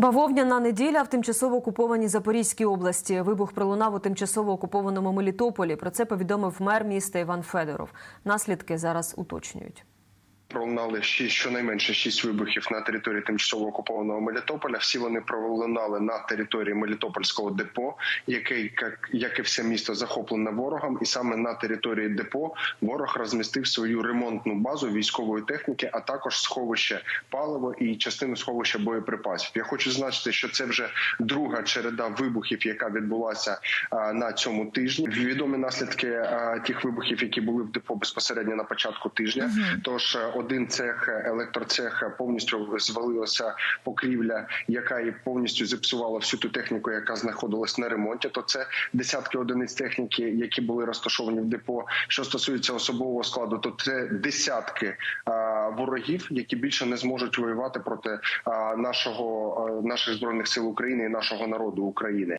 Бавовняна неділя в тимчасово окупованій Запорізькій області. Вибух пролунав у тимчасово окупованому Мелітополі. Про це повідомив мер міста Іван Федоров. Наслідки зараз уточнюють. Пролунали шість, щонайменше шість вибухів на території тимчасово окупованого Мелітополя. Всі вони пролунали на території Мелітопольського депо, який як, як і все місто захоплене ворогом, і саме на території депо ворог розмістив свою ремонтну базу військової техніки, а також сховище паливо і частину сховища боєприпасів. Я хочу зазначити, що це вже друга череда вибухів, яка відбулася а, на цьому тижні. Відомі наслідки а, тих вибухів, які були в депо безпосередньо на початку тижня. Тож один цех, електроцех е, повністю звалилася покрівля, яка і повністю зіпсувала всю ту техніку, яка знаходилась на ремонті. То це десятки одиниць техніки, які були розташовані в депо. Що стосується особового складу, то це десятки а, ворогів, які більше не зможуть воювати проти нашого наших збройних сил України і нашого народу України.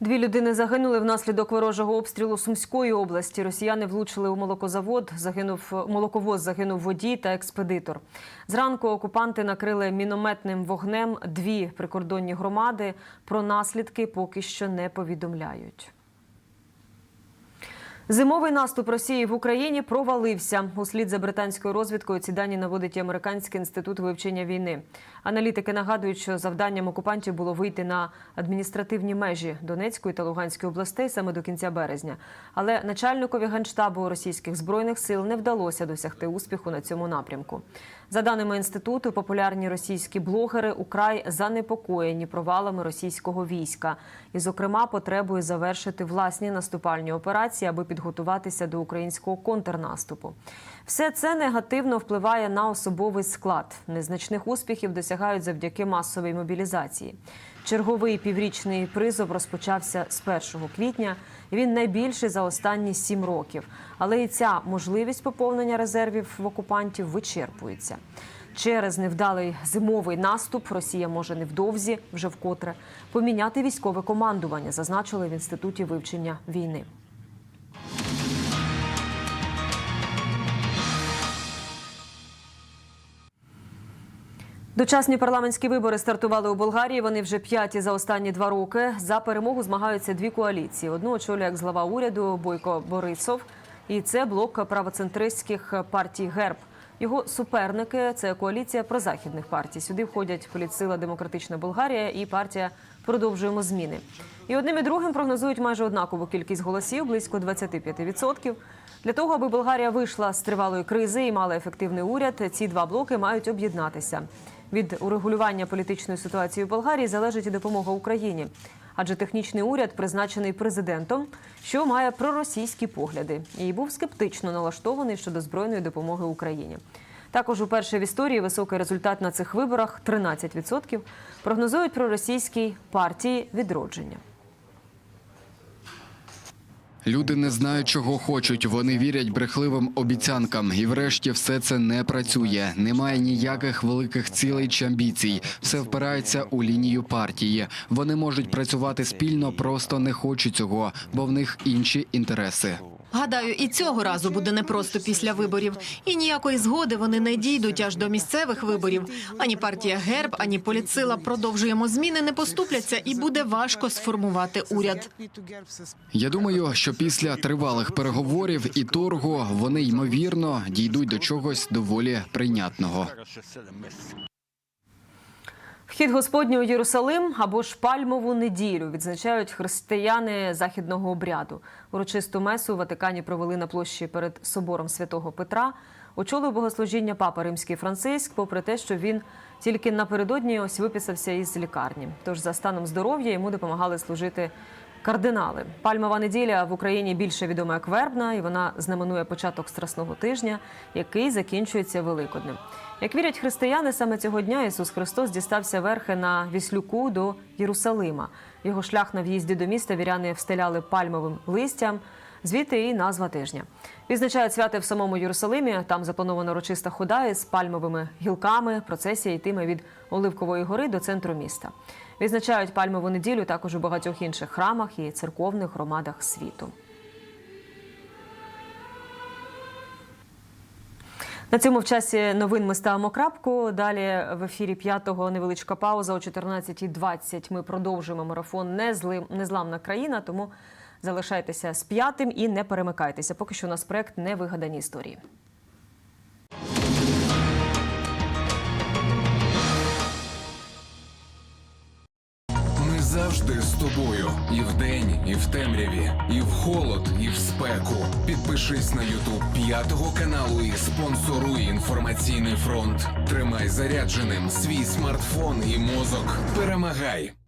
Дві людини загинули внаслідок ворожого обстрілу Сумської області. Росіяни влучили у молокозавод. Загинув молоковоз, загинув водій та експедитор. Зранку окупанти накрили мінометним вогнем дві прикордонні громади. Про наслідки поки що не повідомляють. Зимовий наступ Росії в Україні провалився. Услід за британською розвідкою ці дані наводить і Американський інститут вивчення війни. Аналітики нагадують, що завданням окупантів було вийти на адміністративні межі Донецької та Луганської областей саме до кінця березня. Але начальникові генштабу російських збройних сил не вдалося досягти успіху на цьому напрямку. За даними інституту, популярні російські блогери украй занепокоєні провалами російського війська, і, зокрема, потребою завершити власні наступальні операції, аби підготуватися до українського контрнаступу. Все це негативно впливає на особовий склад. Незначних успіхів досягають завдяки масовій мобілізації. Черговий піврічний призов розпочався з 1 квітня. Він найбільший за останні сім років. Але і ця можливість поповнення резервів в окупантів вичерпується. Через невдалий зимовий наступ Росія може невдовзі вже вкотре поміняти військове командування, зазначили в інституті вивчення війни. Дочасні парламентські вибори стартували у Болгарії. Вони вже п'яті за останні два роки. За перемогу змагаються дві коаліції. Одну очолює як глава уряду Бойко Борисов, і це блок правоцентристських партій ГЕРБ. Його суперники це коаліція прозахідних партій. Сюди входять політсила Демократична Болгарія і партія Продовжуємо зміни. І одним і другим прогнозують майже однакову кількість голосів близько 25%. Для того, аби Болгарія вийшла з тривалої кризи і мала ефективний уряд, ці два блоки мають об'єднатися. Від урегулювання політичної ситуації в Болгарії залежить і допомога Україні, адже технічний уряд призначений президентом, що має проросійські погляди, і був скептично налаштований щодо збройної допомоги Україні. Також уперше в історії високий результат на цих виборах 13%, прогнозують проросійські партії відродження. Люди не знають, чого хочуть. Вони вірять брехливим обіцянкам, і врешті все це не працює. Немає ніяких великих цілей чи амбіцій. Все впирається у лінію партії. Вони можуть працювати спільно, просто не хочуть цього, бо в них інші інтереси. Гадаю, і цього разу буде непросто після виборів. І ніякої згоди вони не дійдуть аж до місцевих виборів. Ані партія Герб, ані політсила продовжуємо зміни, не поступляться, і буде важко сформувати уряд. Я думаю, що після тривалих переговорів і торгу вони ймовірно дійдуть до чогось доволі прийнятного. Вхід Господній у Єрусалим або ж пальмову неділю відзначають християни західного обряду. Урочисту месу у Ватикані провели на площі перед собором святого Петра. Очолив богослужіння папа Римський Франциск, попри те, що він тільки напередодні ось виписався із лікарні. Тож за станом здоров'я йому допомагали служити кардинали. Пальмова неділя в Україні більше відома як вербна, і вона знаменує початок страсного тижня, який закінчується Великоднем. Як вірять християни, саме цього дня Ісус Христос дістався верхи на віслюку до Єрусалима. Його шлях на в'їзді до міста віряни встеляли пальмовим листям. Звідти і назва тижня. Відзначають святи в самому Єрусалимі. Там запланована урочиста хода із пальмовими гілками. Процесія йтиме від Оливкової гори до центру міста. Відзначають пальмову неділю також у багатьох інших храмах і церковних громадах світу. На цьому в часі новин ми ставимо крапку. Далі в ефірі п'ятого невеличка пауза о 14.20. Ми продовжуємо марафон «Незли- Незламна країна. Тому залишайтеся з п'ятим і не перемикайтеся. Поки що у нас проект невигадані історії. Ми завжди з тобою. І вдень, і в темряві, і в холод, і в спеку. Підпишись на Ютуб п'ятого каналу і спонсоруй інформаційний фронт. Тримай зарядженим свій смартфон і мозок. Перемагай!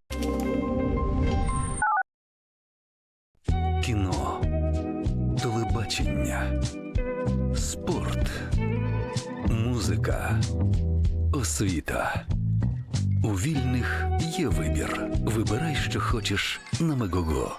Освіта. У вільних є вибір. Вибирай, що хочеш на Мегого.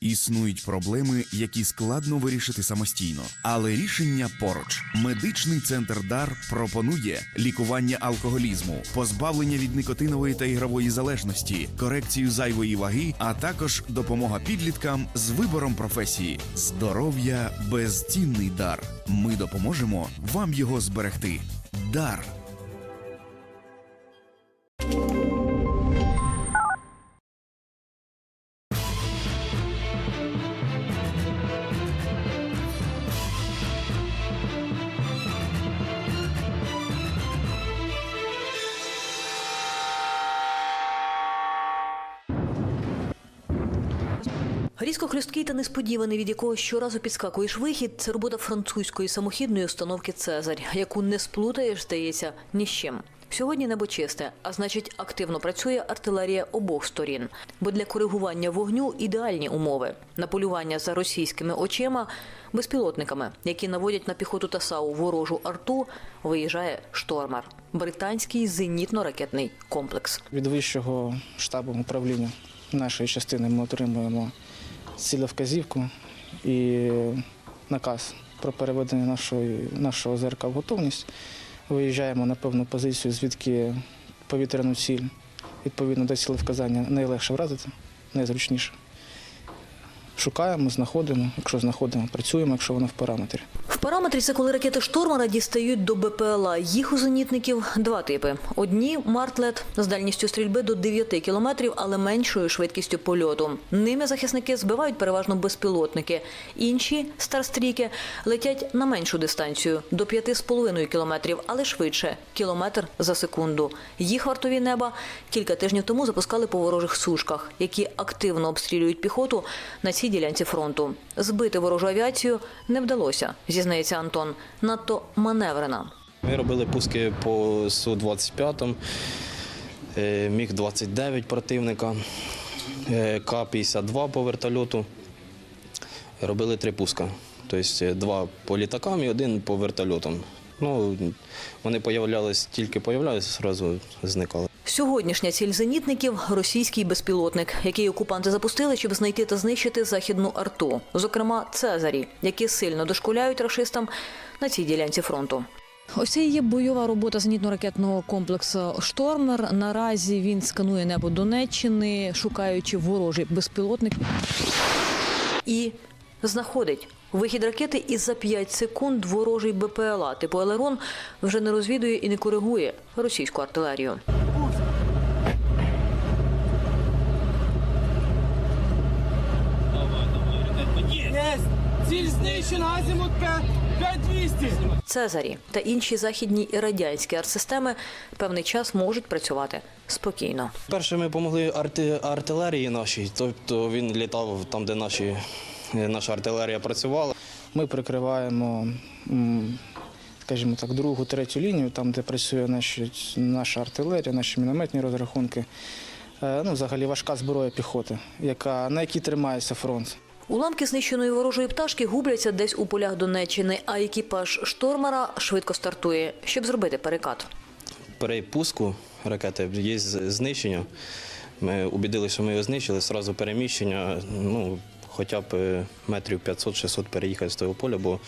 Існують проблеми, які складно вирішити самостійно, але рішення поруч. Медичний центр Дар пропонує лікування алкоголізму, позбавлення від никотинової та ігрової залежності, корекцію зайвої ваги, а також допомога підліткам з вибором професії. Здоров'я безцінний дар. Ми допоможемо вам його зберегти. Дар. Різко хлюсткий та несподіваний, від якого щоразу підскакуєш вихід, це робота французької самохідної установки Цезарь, яку не сплутаєш, здається, ні з чим. Сьогодні небо чисте, а значить, активно працює артилерія обох сторін. Бо для коригування вогню ідеальні умови на полювання за російськими очима, безпілотниками, які наводять на піхоту та САУ ворожу арту, виїжджає штормер британський зенітно-ракетний комплекс. Від вищого штабу управління нашої частини ми отримуємо цілевказівку і наказ про переведення нашої, нашого ЗРК в готовність. Виїжджаємо на певну позицію, звідки повітряну ціль відповідно до цілевказання найлегше вразити, найзручніше. Шукаємо, знаходимо. Якщо знаходимо, працюємо, якщо воно в параметрі. В параметрі це коли ракети штормера дістають до БПЛА. Їх у зенітників два типи: одні мартлет з дальністю стрільби до 9 кілометрів, але меншою швидкістю польоту. Ними захисники збивають переважно безпілотники. Інші старстріки летять на меншу дистанцію до 5,5 кілометрів, але швидше кілометр за секунду. Їх вартові неба кілька тижнів тому запускали по ворожих сушках, які активно обстрілюють піхоту на цій ділянці фронту. Збити ворожу авіацію не вдалося, зізнається Антон. Надто маневрена. Ми робили пуски по Су-25, е, Міг-29 противника, е, К-52 по вертольоту. Робили три пуска. Тобто е, два по літакам і один по вертольотам. Ну, вони появлялись, тільки появлялись, одразу зникали. Сьогоднішня ціль зенітників – російський безпілотник, який окупанти запустили, щоб знайти та знищити західну арту, зокрема Цезарі, які сильно дошкуляють рашистам на цій ділянці фронту. Ось це і є бойова робота зенітно-ракетного комплексу Штормер. Наразі він сканує небо Донеччини, шукаючи ворожий безпілотник. І знаходить вихід ракети, і за 5 секунд ворожий БПЛА типу Елерон вже не розвідує і не коригує російську артилерію. Ціль знищена, азімут 5200. Цезарі та інші західні і радянські артсистеми певний час можуть працювати спокійно. Перше ми допомогли арти- артилерії нашій, тобто він літав там, де наші, е, наша артилерія працювала. Ми прикриваємо, скажімо так, другу, третю лінію, там, де працює наші, наша артилерія, наші мінометні розрахунки. Е, Ну, взагалі важка зброя піхоти, яка, на якій тримається фронт. Уламки знищеної ворожої пташки губляться десь у полях Донеччини, а екіпаж штормера швидко стартує, щоб зробити перекат. При пуску ракети є знищення. Ми убідилися, що ми його знищили, одразу переміщення, ну, хоча б е, метрів 500-600 переїхати з того поля, бо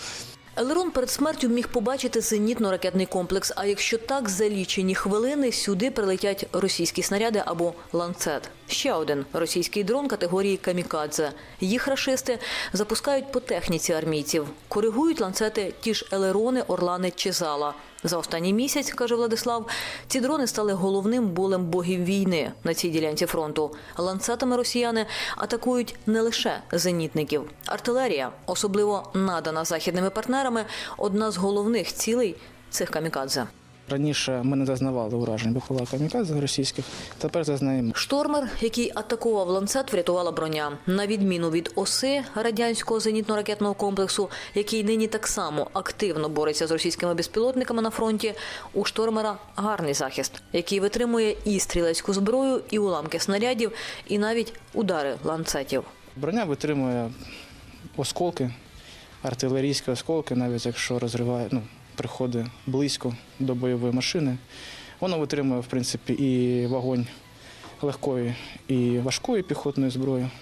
Елерон перед смертю міг побачити зенітно-ракетний комплекс. А якщо так, за лічені хвилини сюди прилетять російські снаряди або ланцет. Ще один російський дрон категорії камікадзе. Їх рашисти запускають по техніці армійців. Коригують ланцети ті ж елерони, орлани чи зала. За останній місяць, каже Владислав, ці дрони стали головним болем богів війни на цій ділянці фронту. Ланцетами росіяни атакують не лише зенітників. Артилерія, особливо надана західними партнерами, одна з головних цілей цих камікадзе. Раніше ми не зазнавали уражень БПЛА камікадзе російських, тепер зазнаємо. Штормер, який атакував ланцет, врятувала броня. На відміну від оси радянського зенітно-ракетного комплексу, який нині так само активно бореться з російськими безпілотниками на фронті, у штормера гарний захист, який витримує і стрілецьку зброю, і уламки снарядів, і навіть удари ланцетів. Броня витримує осколки, артилерійські осколки, навіть якщо розриває, ну, приходить близько до бойової машини. Воно витримує, в принципі, і вогонь легкої і важкої піхотної зброї.